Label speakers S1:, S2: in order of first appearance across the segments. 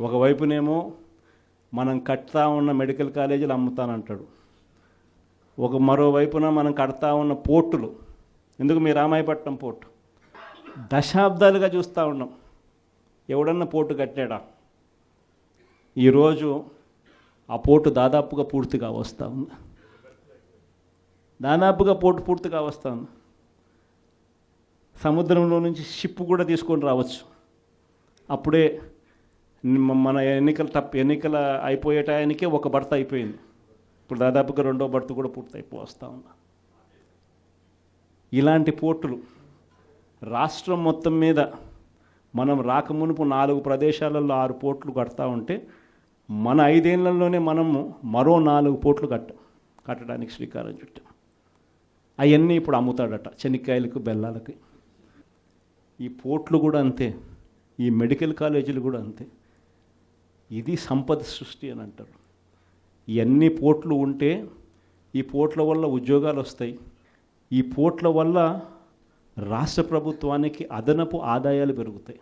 S1: ఒకవైపునేమో మనం కడతా ఉన్న మెడికల్ కాలేజీలు అమ్ముతానంటాడు. ఒక మరోవైపున మనం కడతా ఉన్న పోర్టులు. ఎందుకు మీ రామాయపట్నం పోర్టు? దశాబ్దాలుగా చూస్తూ ఉన్నాం. ఎవడన్నా పోర్టు కట్టాడా? ఈరోజు ఆ పోర్టు దాదాపుగా పూర్తిగా వస్తూ ఉంది. దాదాపుగా పోర్టు పూర్తిగా వస్తూ ఉంది. సముద్రంలో నుంచి షిప్ కూడా తీసుకొని రావచ్చు. అప్పుడే మన ఎన్నికలు తప్ప ఎన్నికల అయిపోయే టయానికే ఒక భర్త అయిపోయింది. ఇప్పుడు దాదాపుగా రెండో భర్త కూడా పూర్తయిపో వస్తూ ఉన్నా ఇలాంటి పోర్టులు రాష్ట్రం మొత్తం మీద మనం రాకమునుపు నాలుగు ప్రదేశాలలో ఆరు పోర్ట్లు కడతా ఉంటే మన ఐదేళ్ళలోనే మనము మరో నాలుగు పోర్ట్లు కట్టాం కట్టడానికి శ్రీకారం చుట్టాం. అవన్నీ ఇప్పుడు అమ్ముతాడట చెనిక్కాయలకు బెల్లాలకి. ఈ పోర్ట్లు కూడా అంతే. ఈ మెడికల్ కాలేజీలు కూడా అంతే. ఇది సంపద సృష్టి అని అంటారు. ఇవన్నీ పోర్ట్లు ఉంటే ఈ పోర్ట్ల వల్ల ఉద్యోగాలు వస్తాయి. ఈ పోట్ల వల్ల రాష్ట్ర ప్రభుత్వానికి అదనపు ఆదాయాలు పెరుగుతాయి.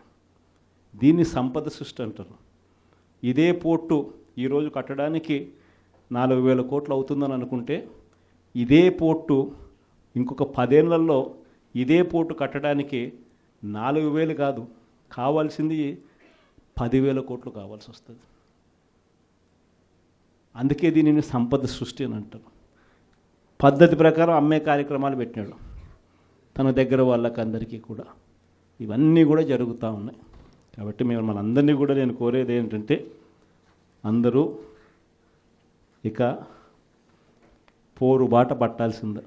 S1: దీన్ని సంపద సృష్టి అంటారు. ఇదే పోర్టు ఈరోజు కట్టడానికి నాలుగు వేల కోట్లు అవుతుందని అనుకుంటే ఇదే పోర్టు ఇంకొక పదేళ్ళలో ఇదే పోర్టు కట్టడానికి నాలుగు వేలు కాదు. కావాల్సింది పదివేల కోట్లు కావాల్సి వస్తుంది. అందుకే దీనిని సంపద సృష్టి అని అంటారు. పద్ధతి ప్రకారం అమ్మే కార్యక్రమాలు పెట్టినాడు. తన దగ్గర వాళ్ళకి అందరికీ కూడా. ఇవన్నీ కూడా జరుగుతూ ఉన్నాయి. కాబట్టి మేము మనందరినీ కూడా నేను కోరేది ఏంటంటే అందరూ ఇక పోరు బాట పట్టాల్సిందే.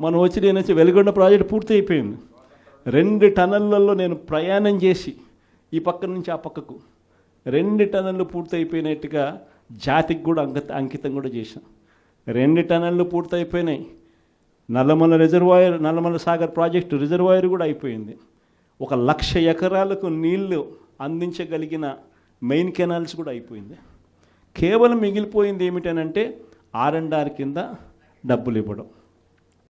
S1: మనం వచ్చి నేను వచ్చి వెలుగొండ ప్రాజెక్ట్ పూర్తి అయిపోయింది రెండు టనళ్ళల్లో నేను ప్రయాణం చేసి ఈ పక్క నుంచి ఆ పక్కకు. రెండు టనళ్ళు పూర్తయిపోయినట్టుగా జాతికి కూడా అంకిత అంకితం కూడా చేశాం. రెండు టనళ్ళు పూర్తయిపోయినాయి. Nallamala reservoir Nallamala Sagar project reservoir కూడా అయిపోయింది. ఒక లక్ష ఎకరాలకు నీళ్ళు అందించగలిగిన మెయిన్ కెనాల్స్ కూడా అయిపోయింది. కేవలం మిగిలిపోయింది ఏమిటనంటే ఆర్ అండ్ ఆర్ కింద డబ్బులు ఇవ్వడం.